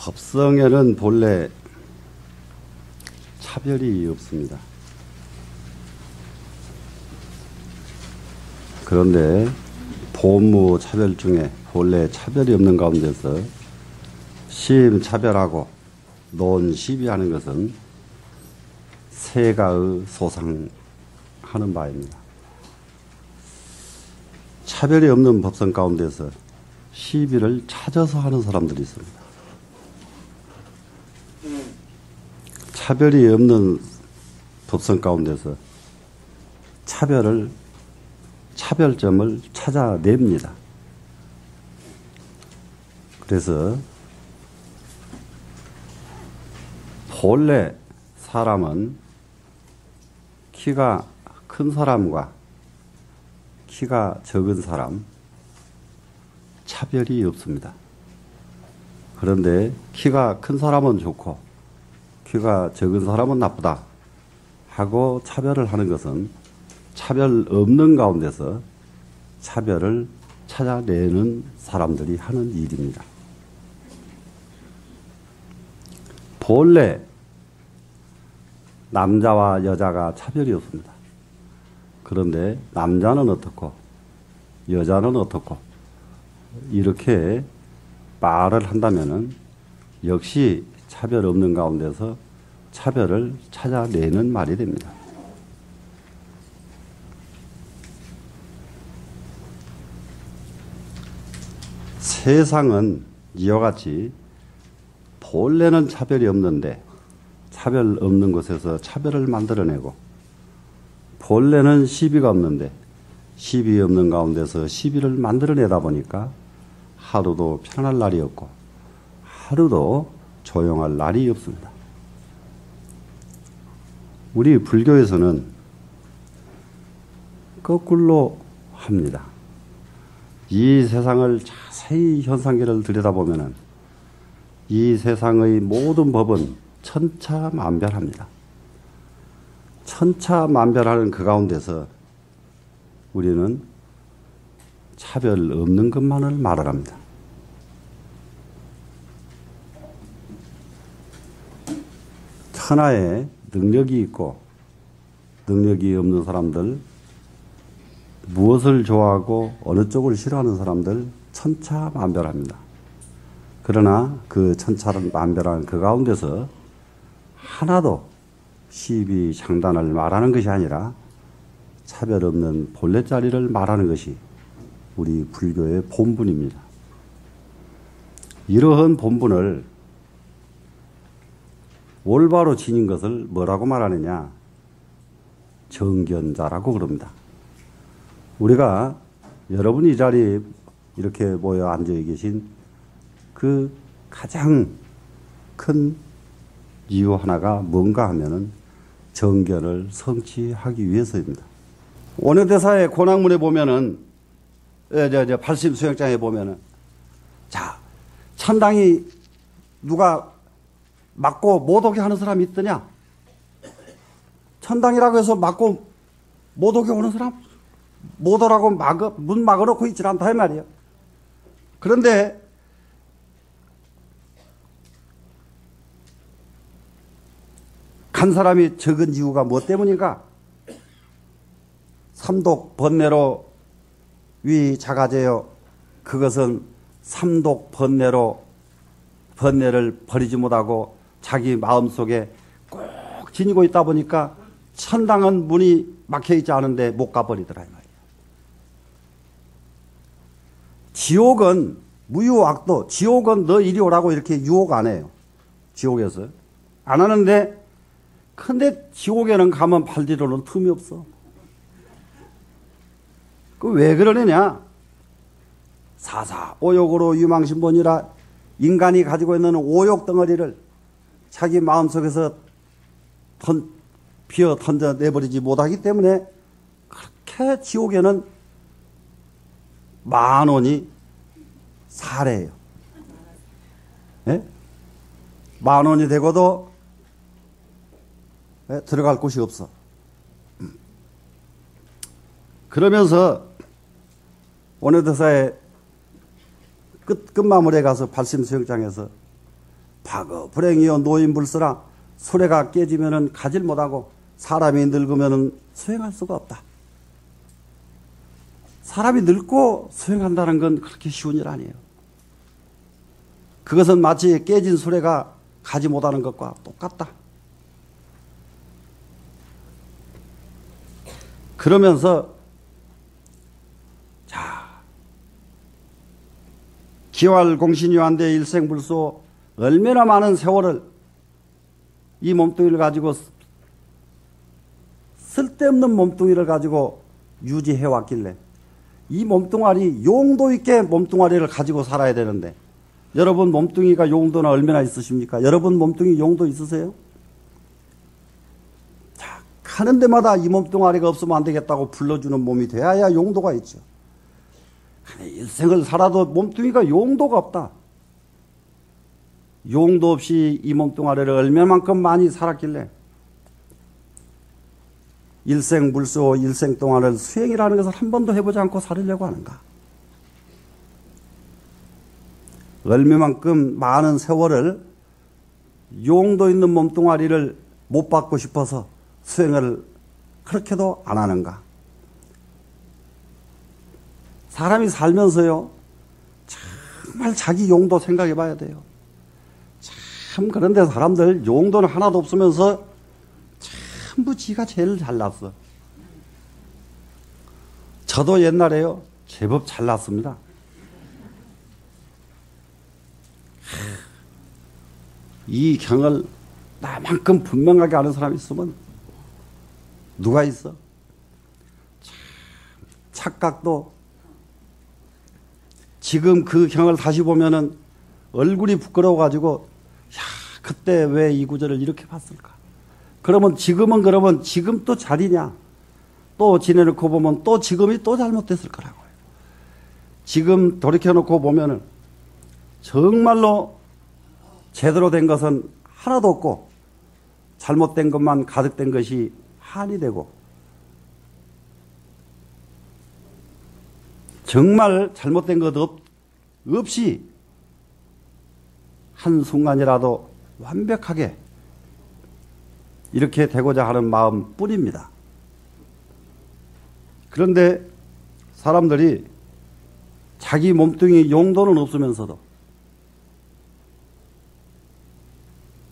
법성에는 본래 차별이 없습니다. 그런데 보무 차별 중에 본래 차별이 없는 가운데서 심 차별하고 논 시비하는 것은 세가의 소상하는 바입니다. 차별이 없는 법성 가운데서 시비를 찾아서 하는 사람들이 있습니다. 차별이 없는 법성 가운데서 차별을 차별점을 찾아냅니다. 그래서 본래 사람은 키가 큰 사람과 키가 적은 사람 차별이 없습니다. 그런데 키가 큰 사람은 좋고 키가 적은 사람은 나쁘다 하고 차별을 하는 것은 차별 없는 가운데서 차별을 찾아내는 사람들이 하는 일입니다. 본래 남자와 여자가 차별이 없습니다. 그런데 남자는 어떻고 여자는 어떻고 이렇게 말을 한다면은 역시 차별 없는 가운데서 차별을 찾아내는 말이 됩니다. 세상은 이와 같이 본래는 차별이 없는데 차별 없는 곳에서 차별을 만들어내고 본래는 시비가 없는데 시비 없는 가운데서 시비를 만들어내다 보니까 하루도 편할 날이 없고 하루도 조용할 날이 없습니다. 우리 불교에서는 거꾸로 합니다. 이 세상을 자세히 현상계를 들여다보면 이 세상의 모든 법은 천차만별합니다. 천차만별하는 그 가운데서 우리는 차별 없는 것만을 말을 합니다. 천하에 능력이 있고 능력이 없는 사람들, 무엇을 좋아하고 어느 쪽을 싫어하는 사람들 천차만별합니다. 그러나 그 천차만별한 그 가운데서 하나도 시비 장단을 말하는 것이 아니라 차별 없는 본래 자리를 말하는 것이 우리 불교의 본분입니다. 이러한 본분을 올바로 지닌 것을 뭐라고 말하느냐? 정견자라고 그럽니다. 우리가 여러분이 이 자리에 이렇게 모여 앉아 계신 그 가장 큰 이유 하나가 뭔가 하면은 정견을 성취하기 위해서입니다. 원효대사의 고낙문에 보면은 저, 저, 발심 수영장에 보면은 자 천당이 누가 맞고 못 오게 하는 사람이 있더냐? 천당이라고 해서 맞고 못 오게 오는 사람 못 오라고 막어, 문 막아놓고 있질 않다 이 말이에요. 그런데 간 사람이 적은 이유가 무엇 때문인가? 삼독 번뇌로 위 자가제요. 그것은 삼독 번뇌로 번뇌를 버리지 못하고 자기 마음속에 꼭 지니고 있다 보니까 천당은 문이 막혀 있지 않은데 못 가버리더라 이 말이야. 지옥은 무유악도 지옥은 너 이리 오라고 이렇게 유혹 안 해요. 지옥에서 안 하는데 근데 지옥에는 가면 팔디로는 틈이 없어. 그 왜 그러느냐? 사사 오욕으로 유망신본이라 인간이 가지고 있는 오욕 덩어리를 자기 마음속에서 던, 비어 던져 내버리지 못하기 때문에 그렇게 지옥에는 만 원이 사례예요. 예? 만 원이 되고도 예? 들어갈 곳이 없어. 그러면서 원효대사의 끝, 끝마무리에 가서 발심 수영장에서 과거 불행이여 노인불수라 수레가 깨지면은 가질 못하고 사람이 늙으면은 수행할 수가 없다. 사람이 늙고 수행한다는 건 그렇게 쉬운 일 아니에요. 그것은 마치 깨진 수레가 가지 못하는 것과 똑같다. 그러면서 자 기활공신유한대 일생불소 얼마나 많은 세월을 이 몸뚱이를 가지고 쓸데없는 몸뚱이를 가지고 유지해 왔길래 이 몸뚱아리 용도 있게 몸뚱아리를 가지고 살아야 되는데 여러분 몸뚱이가 용도나 얼마나 있으십니까? 여러분 몸뚱이 용도 있으세요? 자, 가는 데마다 이 몸뚱아리가 없으면 안 되겠다고 불러주는 몸이 돼야 용도가 있죠. 일생을 살아도 몸뚱이가 용도가 없다. 용도 없이 이 몸뚱아리를 얼마만큼 많이 살았길래 일생 불소 일생 동안을 수행이라는 것을 한 번도 해보지 않고 살으려고 하는가? 얼마만큼 많은 세월을 용도 있는 몸뚱아리를 못 받고 싶어서 수행을 그렇게도 안 하는가? 사람이 살면서요, 정말 자기 용도 생각해 봐야 돼요. 참, 그런데 사람들 용도는 하나도 없으면서 전부 지가 제일 잘났어. 저도 옛날에요, 제법 잘났습니다. 이 경을 나만큼 분명하게 아는 사람이 있으면 누가 있어? 착각도 지금 그 경을 다시 보면은 얼굴이 부끄러워가지고 야 그때 왜 이 구절을 이렇게 봤을까? 그러면 지금은 그러면 지금 또 자리냐? 또 지내놓고 보면 또 지금이 또 잘못됐을 거라고요. 지금 돌이켜놓고 보면은 정말로 제대로 된 것은 하나도 없고 잘못된 것만 가득된 것이 한이 되고 정말 잘못된 것 없, 없이 한순간이라도 완벽하게 이렇게 되고자 하는 마음 뿐입니다. 그런데 사람들이 자기 몸뚱이 용도는 없으면서도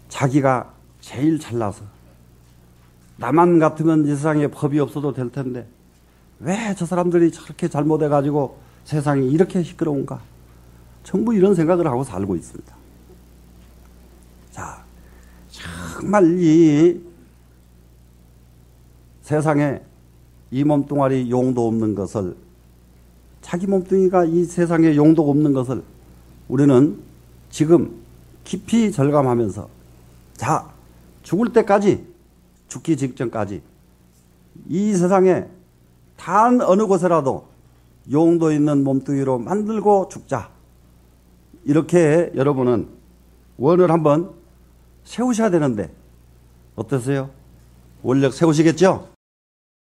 자기가 제일 잘나서 나만 같으면 이 세상에 법이 없어도 될 텐데 왜 저 사람들이 저렇게 잘못해가지고 세상이 이렇게 시끄러운가? 전부 이런 생각을 하고 살고 있습니다. 자, 정말 이 세상에 이 몸뚱아리 용도 없는 것을 자기 몸뚱이가 이 세상에 용도 없는 것을 우리는 지금 깊이 절감하면서 자, 죽을 때까지 죽기 직전까지 이 세상에 단 어느 곳에라도 용도 있는 몸뚱이로 만들고 죽자. 이렇게 여러분은 원을 한번 세우셔야 되는데 어떠세요? 원력 세우시겠죠?